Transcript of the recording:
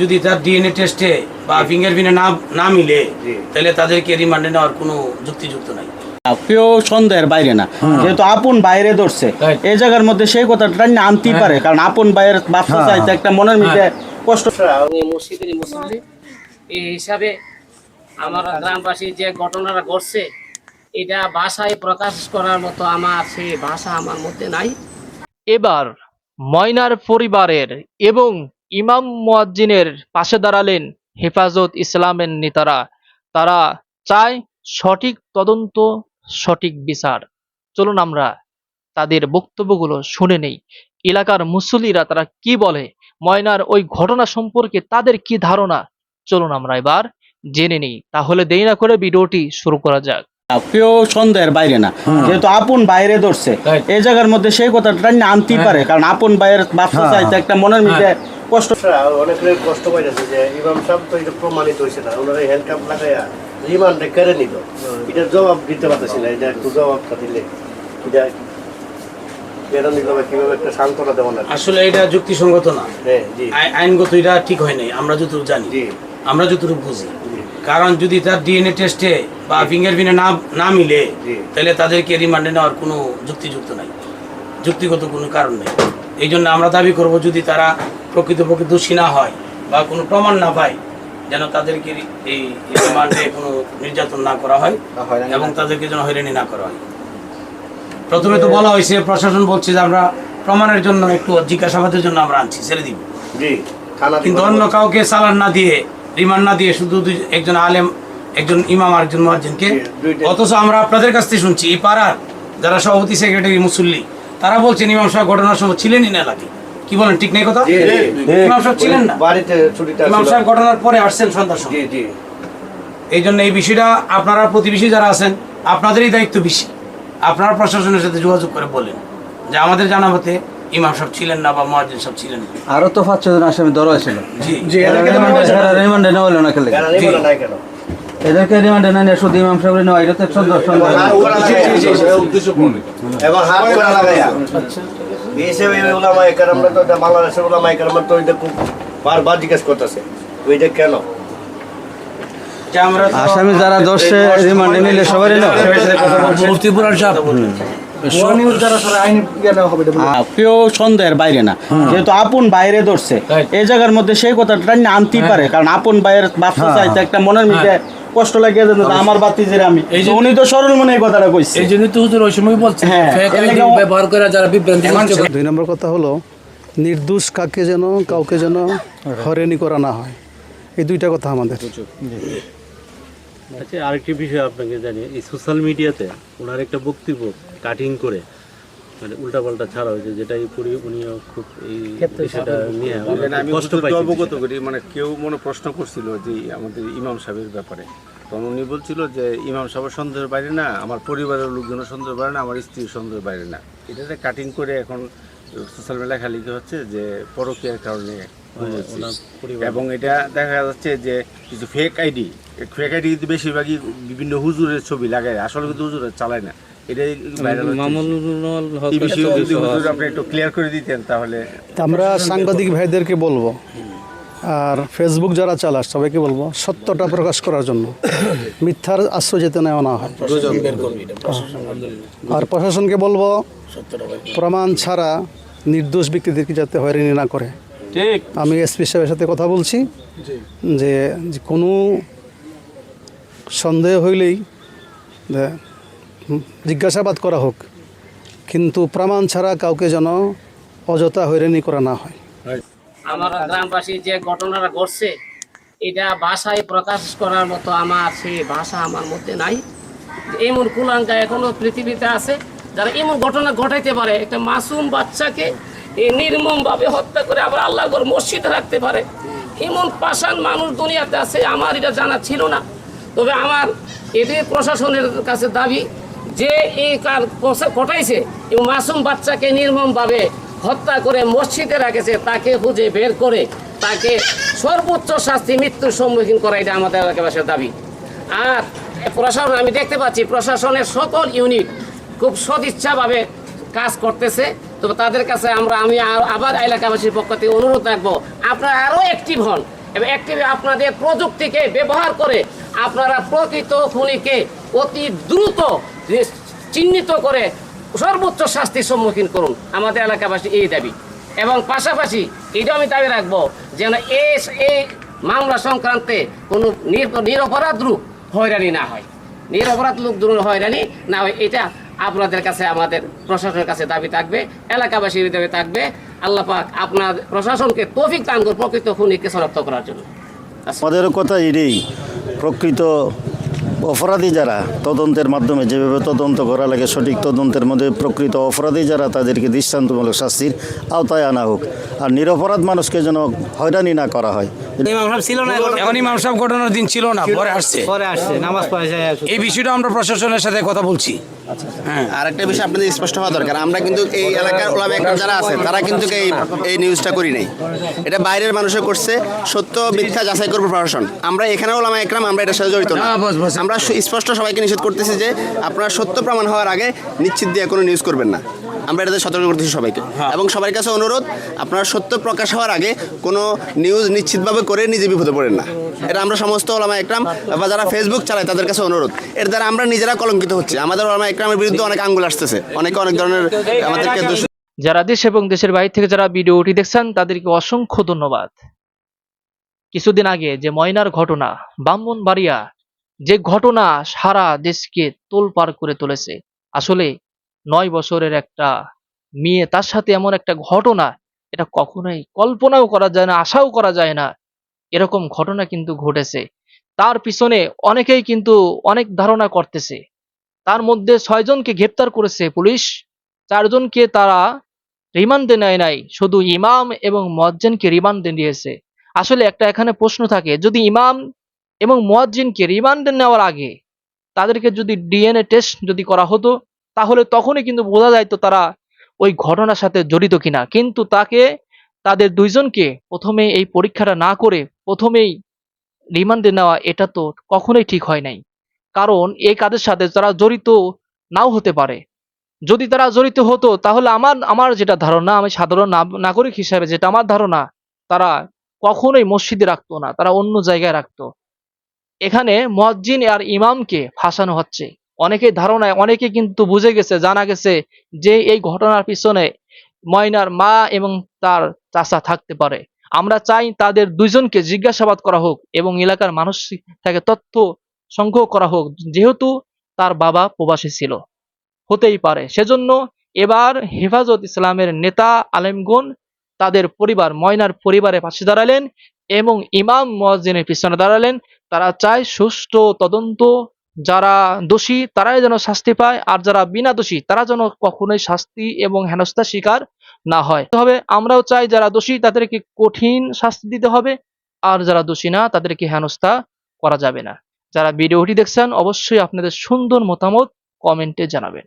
যদি তার ডিএনএ টেস্টে বা ফিঙ্গারপ্রিন্টে না না মিলে তাহলে তাদেরকে রিমান্ডে নেওয়ার কোনো যুক্তিযুক্ত নাই। কেউ সন্দেহের বাইরে না যেহেতু আপন বাইরে ধরছে এই জায়গার মধ্যে সেই কথাটা না আনতেই পারে কারণ আপন বাইরের ব্যবসা চাইতে একটা মনের মধ্যে কষ্ট। মসজিদের মুসল্লি এই হিসাবে আমার গ্রামবাসী যে ঘটনাটা ঘটছে এটা ভাষায় প্রকাশ করার মতো আমার সেই ভাষা আমার মধ্যে নাই। এবার ময়নার পরিবারের এবং ইমাম মুয়াজ্জিনের পাশে দাঁড়ালেন হেফাজত ইসলামের নেতারা। তারা চায় সঠিক তদন্ত সঠিক বিচার। চলুন আমরা তাদের বক্তব্যগুলো শুনে নেই। এলাকার মুসল্লিরা তারা কি বলে? ময়নার ওই ঘটনা সম্পর্কে তাদের কি ধারণা? চলুন আমরা এবার জেনে নিই। তাহলে দেরি না করে ভিডিওটি শুরু করা যাক। কেউ সন্দেহের বাইরে না। যেহেতু আপন বাইরে ধরছে। এই জায়গার মধ্যে সেই কথাটা না আনতেই পারে। কারণ আপন বাইরের ব্যবসা চাইতে একটা মনের মধ্যে কষ্ট অনেক লোক কষ্ট পাইতেছে যে ইমাম সাহেব তো এটা প্রমাণিত হয়েছে না ওনারা হ্যান্ডকাপ লাগাইয়া রিমান্ডে কেড়ে নিল। এটা জবাব দিতে পারতেছি না এটা একটু জবাবটা দিলে। এটা আসলে যুক্তিসঙ্গত না। আইনগত এটা ঠিক হয় নাই আমরা যতটুকু জানি। আমরা যতটুকু বুঝি। কারণ যদি তার ডিএনএ টেস্টে বা ফিঙ্গারপ্রিন্টে না না মিলে। তাহলে তাদেরকে রিমান্ডে নেওয়ার কোনো যুক্তিযুক্ত নাই। যুক্তিগত কোনো কারণ নেই। এই জন্য আমরা দাবি করব যদি তারা প্রকৃতপক্ষে দোষী না হয় বা কোনো প্রমাণ না পায় যেন তাদেরকে এই রিমান্ডে কোনো নির্যাতন না করা হয় এবং তাদেরকে যেন হয়রানি না করা হয়। প্রথমে তো বলা হয়েছে প্রশাসন বলছে যে আমরা প্রমাণের জন্য একটু জিজ্ঞাসাবাদের জন্য আমরা আনছি ছেড়ে দিব। কিন্তু অন্য কাউকে চালান না দিয়ে রিমান্ড না দিয়ে শুধু একজন আলেম একজন ইমাম আর একজন মহাজিনকে অথচ আমরা আপনাদের কাছ থেকে শুনছি এই পাড়ার যারা সভাপতি সেক্রেটারি মুসল্লি তারা বলছেন ইমাম সাহেব ঘটনার সময় ছিলেনই না এলাকায়। কি বলেন ঠিক নেই কথা। ইমাম সাহেব ছিলেন না? বাড়িতে ছুটিটা ইমাম সাহেব ঘটনার পরে আসছেন সন্ধ্যার সময়। এই জন্য এই বিষয়টা আপনারা প্রতিবেশী যারা আছেন আপনাদেরই দায়িত্ব বেশি। আপনারা প্রশাসনের সাথে যোগাযোগ করে বলেন যে আমাদের জানা মতে ইমাম সাহেব ছিলেন না বা মহাজিন সাহেব ছিলেন না। আরও তো পাঁচ ছজন আসামি ধরা হয়েছিল। জি। রিমান্ডে নেওয়া হলো না কেন? এদেরকে রিমান্ডে না নিয়ে শুধু ইমাম সাহেব নেওয়া এটা তো সন্দেহ সন্দেহ। এবং হাত করা লাগাইয়া। এই হিসেবে ওলামা একরাম তো বাংলাদেশের ওলামা একরাম তো এটা খুব বারবার জিজ্ঞেস করতেছে। ওইটা কেন? যে আমরা তো- আসামি যারা ধরছে রিমান্ডে নিলে সবারই নেওয়া কেউ সন্দেহের বাইরে না। যেহেতু আপন বাইরে ধরছে এই জায়গার মধ্যে সেই কথাটা না আনতেই পারে কারণ আপন বাইরের ব্যবসা চাইতে একটা মনের মধ্যে কষ্ট লাগিয়ে যেত আমার বাতি যে আমি। তো উনি তো সরল মনে এই কথাটা কইছে। এই জন্য তো হুজুর ওই সময় বলছে হ্যাঁ, ব্যবহার করে যারা বিভ্রান্তি দুই নম্বর কথা হলো নির্দোষ কাকে যেন কাউকে যেন হয়রানি করা না হয়। এই দুইটা কথা আমাদের। আচ্ছা আরেকটি বিষয় আপনাকে জানি এই সোশ্যাল মিডিয়াতে ওনার একটা বক্তব্য কাটিং করে। মানে উল্টাপাল্টা ছাড়া হয়েছে যেটাই করি উনিও খুব এই বিষয়টা নিয়ে আমি কষ্ট অবগত করি মানে কেউ মনে প্রশ্ন করছিল যে আমাদের ইমাম সাহেবের ব্যাপারে। তখন উনি বলছিল যে ইমাম সাহেবের সন্দেহের বাইরে না আমার পরিবারের লোকজনের সন্দেহের বাইরে না আমার স্ত্রীর সন্দেহের বাইরে না। এটাতে কাটিং করে এখন সোশ্যাল মিডিয়া লেখালেখি হচ্ছে যে পরকীয়ার কারণে এবং এটা দেখা যাচ্ছে যে কিছু ফেক আইডি ফেক আইডি কিন্তু বেশিরভাগই বিভিন্ন হুজুরের ছবি লাগায় আসলে কিন্তু হুজুরের চালায় না। এটাই ভাইরাল এই বিষয়ে যদি হুজুর আপনি একটু ক্লিয়ার করে দিতেন তাহলে। আমরা সাংবাদিক ভাইদেরকে বলব। আর ফেসবুক যারা চালাস সবাইকে বলব সত্যটা প্রকাশ করার জন্য। মিথ্যার আশ্রয় যেতে নেওয়া না হয়। আর প্রশাসনকে বলব প্রমাণ ছাড়া নির্দোষ ব্যক্তিদেরকে যাতে হয়রানি না করে। আমি এসপি সাহেবের সাথে কথা বলছি যে যে কোনো সন্দেহ হইলেই জিজ্ঞাসাবাদ করা হোক, কিন্তু প্রমাণ ছাড়া কাউকে যেন অযথা হয়রানি করা না হয়। আমার গ্রামবাসী যে ঘটনাটা ঘটছে, এটা ভাষায় প্রকাশ করার মতো আমার সেই ভাষা আমার মধ্যে নাই। এমন কুলাঙ্কা এখনও পৃথিবীতে আছে, যারা এমন ঘটনা ঘটাইতে পারে, একটা মাসুম বাচ্চাকে নির্মমভাবে হত্যা করে আবার আল্লাহ মসজিদে রাখতে পারে। এমন পাষাণ মানুষ দুনিয়াতে আছে, আমার এটা জানা ছিল না। তবে আমার এদের প্রশাসনের কাছে দাবি যে এই কার ঘটাইছে এবং মাসুম বাচ্চাকে নির্মমভাবে হত্যা করে মসজিদে রেখেছে, তাকে খুঁজে বের করে তাকে সর্বোচ্চ শাস্তি মৃত্যুর সম্মুখীন করা এটা আমাদের এলাকাবাসীর দাবি। আর প্রশাসন, আমি দেখতে পাচ্ছি প্রশাসনের সকল ইউনিট খুব সদিচ্ছাভাবে কাজ করতেছে। তবে তাদের কাছে আমরা, আমি আবার এলাকাবাসীর পক্ষ থেকে অনুরোধ রাখব, আপনারা আরও অ্যাক্টিভ হন। এবং একটি আপনাদের প্রযুক্তিকে ব্যবহার করে আপনারা প্রকৃত খুনিকে অতি দ্রুত চিহ্নিত করে সর্বোচ্চ শাস্তির সম্মুখীন করুন। আমাদের এলাকাবাসী এই দাবি। এবং পাশাপাশি এটাও আমি দাবি রাখব, যেন এই এই মামলা সংক্রান্তে কোনো নির- নিরপরাধ লোক হয়রানি না হয়। নিরপরাধ লোক দ্রুত হয়রানি না হয়, এটা আপনাদের কাছে, আমাদের প্রশাসনের কাছে দাবি থাকবে, এলাকাবাসীর দাবি থাকবে। আল্লাহ পাক আপনার প্রশাসনকে তৌফিক দান করুন প্রকৃত খুনিকে শনাক্ত করার জন্য। আমাদেরও কথা এটাই, প্রকৃত অপরাধী যারা তদন্তের মাধ্যমে যেভাবে তদন্ত করা লাগে সঠিক তদন্তের মধ্যে প্রকৃত অপরাধী যারা তাদেরকে দৃষ্টান্তমূলক শাস্তির আওতায় আনা হোক। আর নিরপরাধ মানুষকে যেন হয়রানি না করা হয়। এখন? ইমাম সাহেব ঘটনার দিন ছিল না পরে আসছে। পরে আসছে নামাজ পড়ে এই বিষয়টা আমরা প্রশাসনের সাথে কথা বলছি। আর একটা বিষয় আপনাদের স্পষ্ট হওয়া দরকার। আমরা কিন্তু এই এলাকার ওলামা একরাম যারা আছে তারা কিন্তু এই এই নিউজটা করি নাই। এটা বাইরের মানুষে করছে সত্য মিথ্যা যাচাই করব প্রশাসন। আমরা এখানে ওলামা একরাম আমরা এটার সাথে জড়িত না। হ্যাঁ। আমরা স্পষ্ট সবাইকে নিষেধ করতেছি যে আপনারা সত্য প্রমাণ হওয়ার আগে নিশ্চিত দিয়ে কোনো নিউজ করবেন না। আমরা এটাতে সতর্ক করতেছি সবাইকে। এবং সবার কাছে অনুরোধ আপনারা সত্য প্রকাশ হওয়ার আগে কোনো নিউজ নিশ্চিতভাবে করে নিজে বিপদে পড়েন না। এটা আমরা সমস্ত ওলামা একরাম বা যারা ফেসবুক চালায় তাদের কাছে অনুরোধ। এর দ্বারা আমরা নিজেরা কলঙ্কিত হচ্ছে। আমাদের ওলামা একরামের বিরুদ্ধে অনেক আঙ্গুল আসতেছে। অনেকে অনেক ধরনের আমাদেরকে যারা দেশ এবং দেশের বাইরে থেকে যারা ভিডিওটি দেখছেন তাদেরকে অসংখ্য ধন্যবাদ। কিছুদিন আগে যে ময়নার ঘটনা ব্রাহ্মণবাড়িয়া যে ঘটনা সারা দেশকে তোলপাড় করে তুলেছে। আসলে নয় বছরের একটা মেয়ে, তার সাথে এমন একটা ঘটনা, এটা কখনোই কল্পনাও করা যায় না, আশাও করা যায় না। এরকম ঘটনা কিন্তু ঘটেছে। তার পিছনে অনেকেই কিন্তু অনেক ধারণা করতেছে। তার মধ্যে ছয়জনকে গ্রেপ্তার করেছে পুলিশ, চারজনকে তারা রিমান্ডে নেয় নাই, শুধু ইমাম এবং মজ্জেনকে রিমান্ডে নিয়েছে। আসলে একটা এখানে প্রশ্ন থাকে, যদি ইমাম এবং মুয়াজ্জিনকে রিমান্ডে নেওয়ার আগে তাদেরকে যদি ডিএনএ টেস্ট যদি করা হতো তাহলে তখনই কিন্তু বোঝা যাইতো তারা ওই ঘটনার সাথে জড়িত কিনা। কিন্তু তাকে, তাদের দুইজনকে প্রথমে এই পরীক্ষাটা না করে প্রথমেই রিমান্ডে নেওয়া এটা তো কখনোই ঠিক হয় নাই। কারণ এই কাজের সাথে তারা জড়িত নাও হতে পারে। যদি তারা জড়িত হতো, তাহলে আমার আমার যেটা ধারণা, আমি সাধারণ নাগরিক হিসাবে যেটা আমার ধারণা, তারা কখনোই মসজিদে রাখতো না, তারা অন্য জায়গায় রাখতো। এখানে মসজিদ আর ইমামকে ফাঁসানো হচ্ছে। অনেকে ধারণায় অনেকে কিন্তু বুঝে গেছে, জানা গেছে যে এই ঘটনার পিছনে ময়নার মা এবং তার চাচা থাকতে পারে। আমরা চাই তাদের দুইজনকে জিজ্ঞাসাবাদ করা হোক এবং এলাকার মানুষ থেকে তথ্য সংগ্রহ করা হোক, যেহেতু তার বাবা প্রবাসী ছিল। হতেই পারে। সেজন্য এবার হেফাজত ইসলামের নেতা আলেমগণ তাদের পরিবার, ময়নার পরিবারের পাশে দাঁড়ালেন এবং ইমাম মুয়াজ্জিনের পিছনে দাঁড়ালেন। তারা চায় সুষ্ঠু তদন্ত যারা দোষী তারাই যেন শাস্তি পায়, আর যারা বিনা দোষী তারা যেন কখনোই শাস্তি এবং হেনস্থার শিকার না হয়। তবে আমরাও চাই যারা দোষী তাদেরকে কঠিন শাস্তি দিতে হবে, আর যারা দোষী না তাদেরকে হেনস্থা করা যাবে না। যারা ভিডিওটি দেখছেন, অবশ্যই আপনাদের সুন্দর মতামত কমেন্টে জানাবেন।